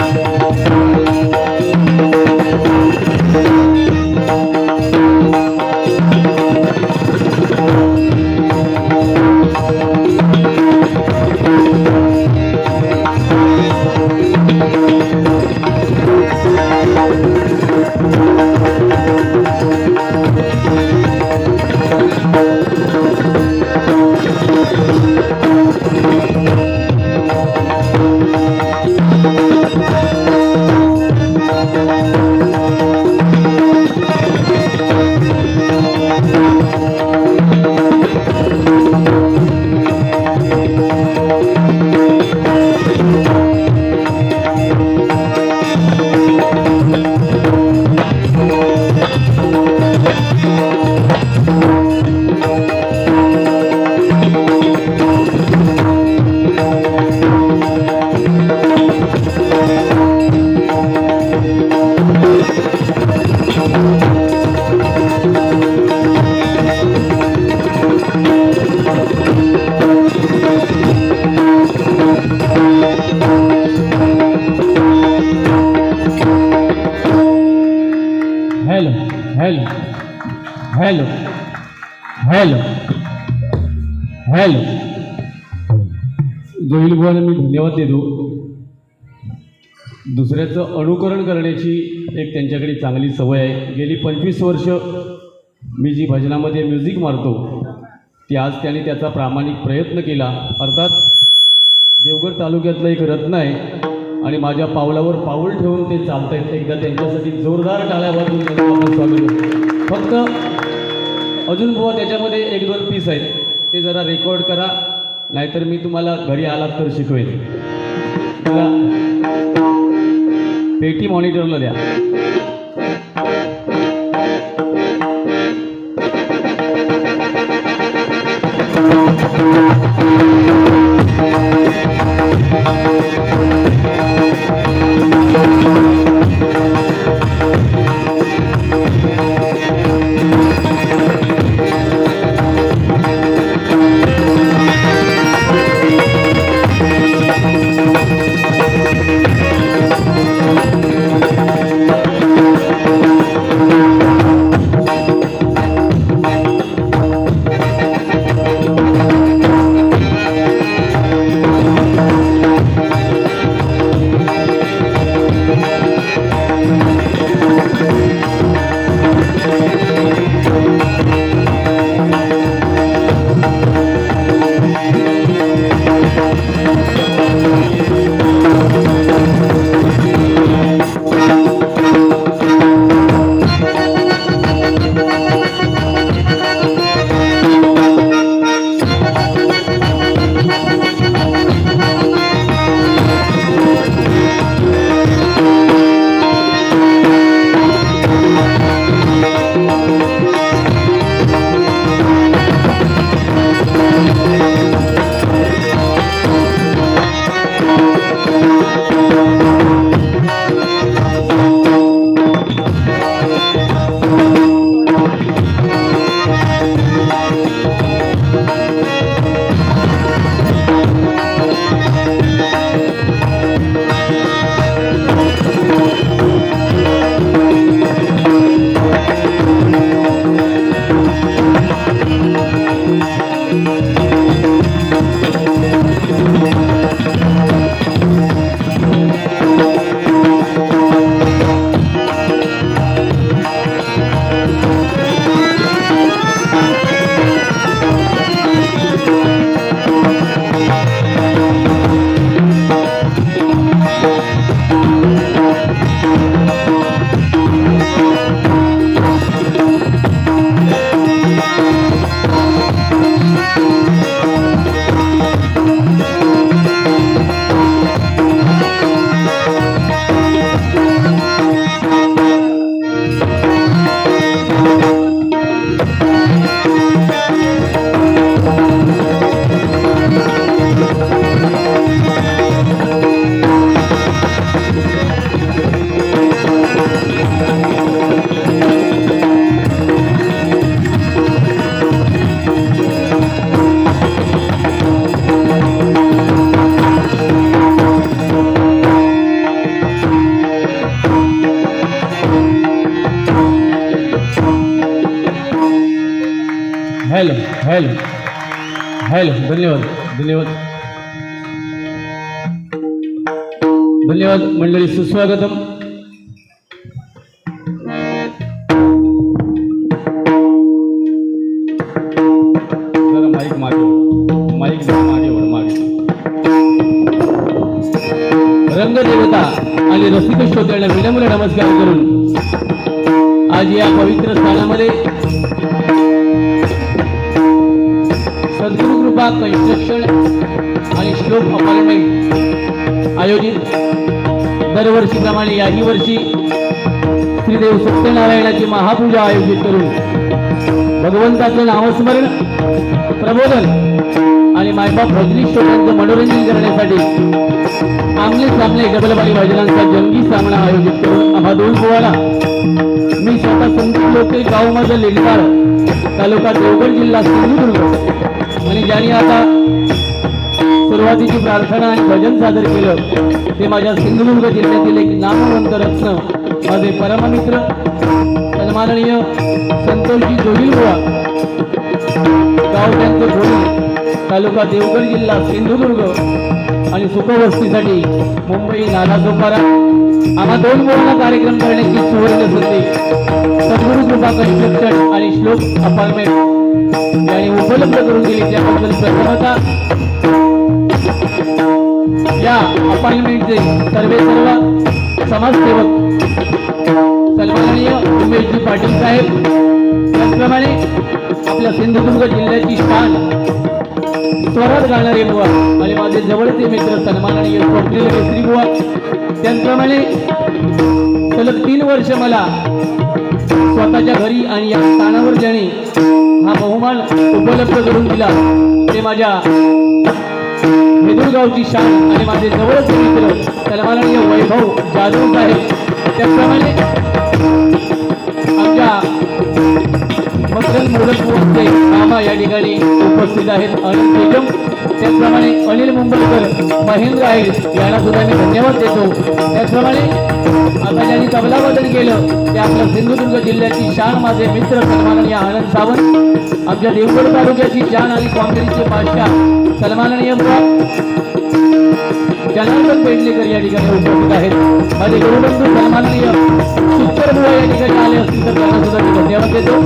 Hello दुसऱ्याचं अनुकरण करण्याची एक त्यांच्याकडे चांगली सवय आहे. गेली पंचवीस वर्ष मी जी भजनामध्ये म्युझिक मारतो ती आज त्याने त्याचा प्रामाणिक प्रयत्न केला. अर्थात देवगड तालुक्यातलं एक रत्न आहे आणि माझ्या पावलावर पाऊल ठेवून ते चालत आहेत एकदा त्यांच्यासाठी जोरदार टाळ्या वाजवून आपण स्वागत फक्त अजून बुवा त्याच्यामध्ये एक दोन पीस आहेत. ते जरा रेकॉर्ड करा. नाहीतर मी तुम्हाला घरी आलात तर शिकवेन. पेटी मॉनिटरला द्या Hello hello hello धन्यवाद धन्यवाद. धन्यवाद मंडळी सुस्वागतम. रंगदेवता आणि रसिक श्रोत्यांना विनम्र नमस्कार करून आज या पवित्र स्थानामध्ये कृपा कन्स्ट्रक्शन आणि श्लोक अपार्टमेंट आयोजित दरवर्षीप्रमाणे याही वर्षी श्रीदेव सत्यनारायणाची महापूजा आयोजित करून भगवंताचं नामस्मरण प्रबोधन आणि मायबाप भजनीश्वरांचं मनोरंजन करण्यासाठी आमले सामने डबलबाई भजनांचा जंगी सामना आयोजित करून आम्हा दोन गोवाला संदीप लोके गाव माझं लेंडाळ तालुका देवगड जिल्हा सिंधुदुर्ग. आणि ज्यांनी आता सुरुवातीची प्रार्थना आणि भजन सादर केलं ते माझ्या सिंधुदुर्ग जिल्ह्यातील एक नामवंत रत्न माझे परममित्र सन्माननीय संतोषजी जोगीलबुवा गाव त्यांचं धोळी तालुका देवगड जिल्हा सिंधुदुर्ग. आणि सुखवस्तीसाठी मुंबई नाना सोपारा आम्हा दोन मुलांना कार्यक्रम करण्याची सुवर्ण संधी सद्गुरू कन्स्ट्रक्शन आणि श्लोक अपार्टमेंट यांनी उपलब्ध करून दिली. त्याबद्दल प्रथमता या अपार्टमेंटचे सर्वे सर्व समाजसेवक सन्माननीय उमेशजी पाटील साहेब त्याचप्रमाणे आपल्या सिंधुदुर्ग जिल्ह्याची शान स्वरात गाणारे बुवा आणि माझे जवळचे मित्र सन्माननीय स्वप्नील केसरी बुवा त्याचप्रमाणे सलग तीन वर्ष मला स्वतःच्या घरी आणि या स्थानावर ज्याने हा बहुमान उपलब्ध करून दिला ते माझ्या मेदूरगावची शान आणि माझे जवळच मित्र सन्माननीय वैभव जाधव साहेब त्याचप्रमाणे आमच्या मकरंद मोदक मामा या ठिकाणी उपस्थित आहेत. अनिल तेजम त्याचप्रमाणे अनिल मुंबईकर महेंद्र आहे यांना सुद्धा मी धन्यवाद देतो. त्याचप्रमाणे आता ज्यांनी तबलावादन केलं ते आपल्या सिंधुदुर्ग जिल्ह्याची शान माझे मित्र सन्माननीय आनंद सावंत आमच्या देवगड तालुक्याची शान आणि काँग्रेसचे बादशाह सन्माननीय जनार्दन पेडणेकर या ठिकाणी उपस्थित आहेत. माझे गुरुबंधू सन्माननीय सुपर बुवा या ठिकाणी आले असतील तर त्यांना सुद्धा मी धन्यवाद देतो.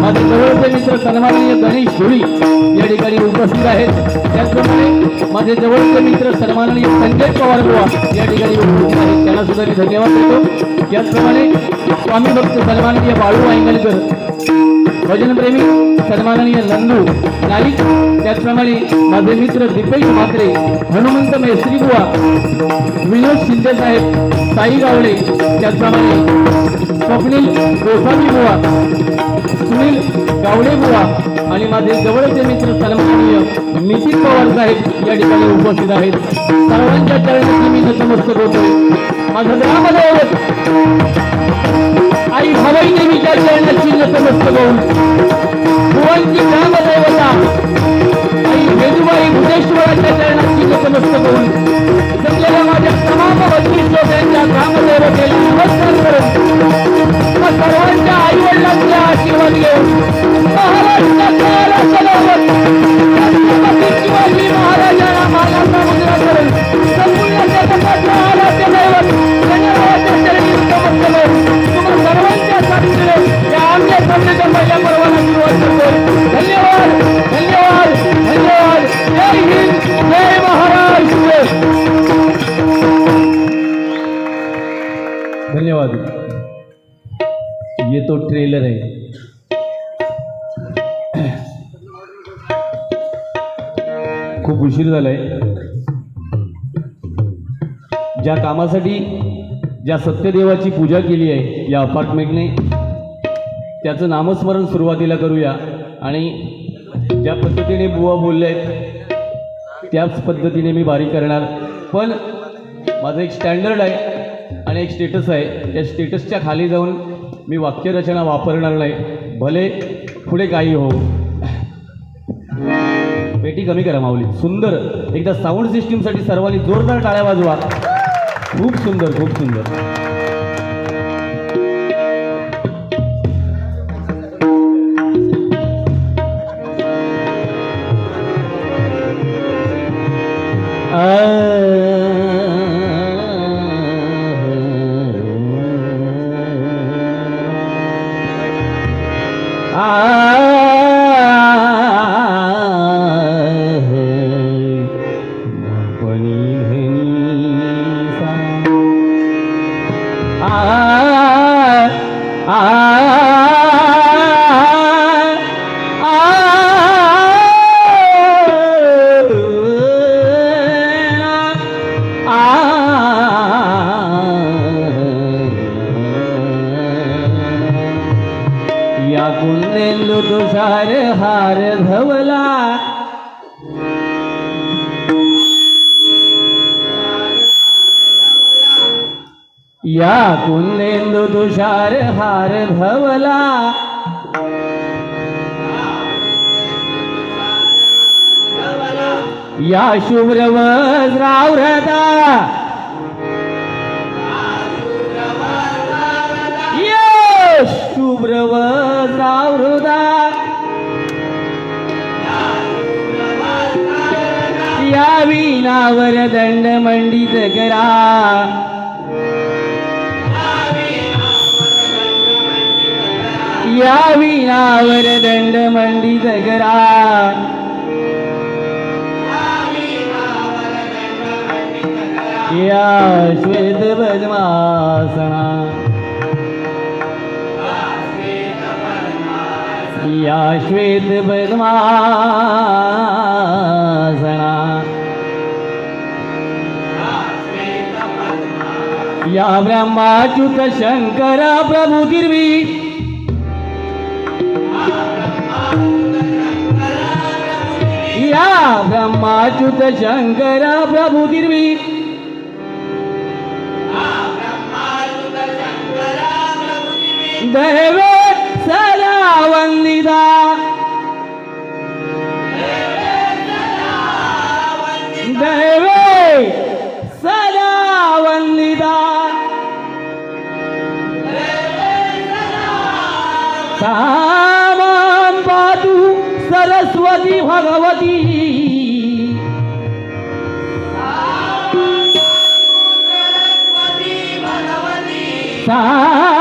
माझे जवळचे मित्र सन्माननीय गणेश धुळी या ठिकाणी उपस्थित आहेत. त्याचप्रमाणे माझे जवळचे मित्र सन्माननीय संजय पवार बुवा या ठिकाणी उपस्थित आहेत. त्यांना सुद्धा मी धन्यवाद देतो. त्याचप्रमाणे स्वामी भक्त सन्माननीय बाळू वांगलकर भजनप्रेमी सन्माननीय नंदू नाईक त्याचप्रमाणे माझे मित्र दीपेश म्हात्रे हनुमंत मेस्त्री विनोद शिंदे साहेब साई गावडे त्याचप्रमाणे स्वप्नील गोसावी बुवा सुनील गावडे बुवा आणि माझे जवळचे मित्र सन्माननीय नितीन पवार साहेब या ठिकाणी उपस्थित आहेत. सर्वांच्या चरणाची मी नतमस्तक होतोय. माझं ग्रामदैवत आई हवाई देवीच्या चरणाची नतमस्तक होऊन भुवनची ग्रामदैवता आई वेदुबाई भुजेश्वराच्या चरणाची नतमस्तक होऊन जमलेल्या माझ्या तमाम बत्तीस लोकांच्या ग्रामदैवतेला नमस्कार करून सर्वांच्या आई आशीर्वाद घेऊन. कामासाठी ज्या सत्यदेवाची पूजा केली आहे या अपार्टमेंटने त्याचं नामस्मरण सुरुवातीला करूया. आणि ज्या पद्धतीने बुवा बोलले आहेत त्याच पद्धतीने मी बारी करणार. पण माझं एक स्टँडर्ड आहे आणि एक स्टेटस आहे. या स्टेटसच्या खाली जाऊन मी वाक्यरचना वापरणार नाही. भले पुढे काही हो. पेटी कमी करा माऊली. सुंदर. एकदा साऊंड सिस्टीमसाठी सर्वांनी जोरदार टाळ्या वाजवा. खूप सुंदर खूप सुंदर तुषार हार धवला या शुभ्र वज्रावृता शुभ्रव शुभ्र वज्रावृता या विनावर दंड मंडित करा. या दंड मंडित करा या श्वेत पद्मासना या श्वेत पद्मासना या ब्रह्माच्युत शंकर प्रभू गिरवी या ब्रह्माच्युत शंकर प्रभू गिरवी दैवे सदा वंदिता. दैवे सदा वंदिता. सरस्वती भगवती. सा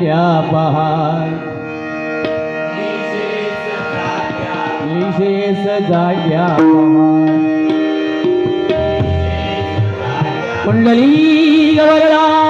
त्या पहाय विशेष जाग्या कुंडली गवरला